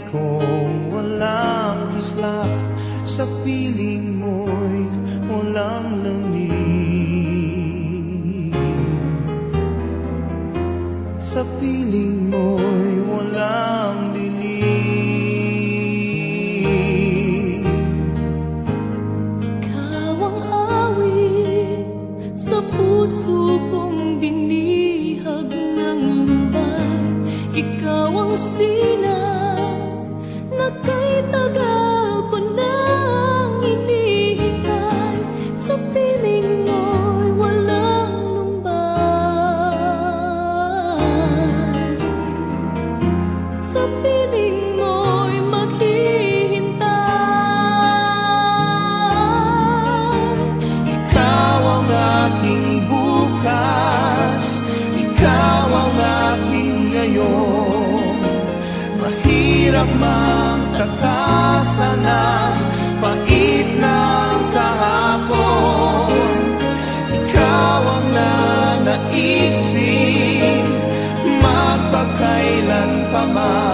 buhay walang kislap Sa piling mo'y walang lamig Sa piling mo'y walang dilim. Ikaw ang awit sa puso kong binihag ng lumbay. Ikaw ang sinag Mahirap mang takasan ang pait ng kahapon. Ikaw ang nanaisin magpakailan pa man.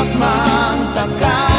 takmang takkan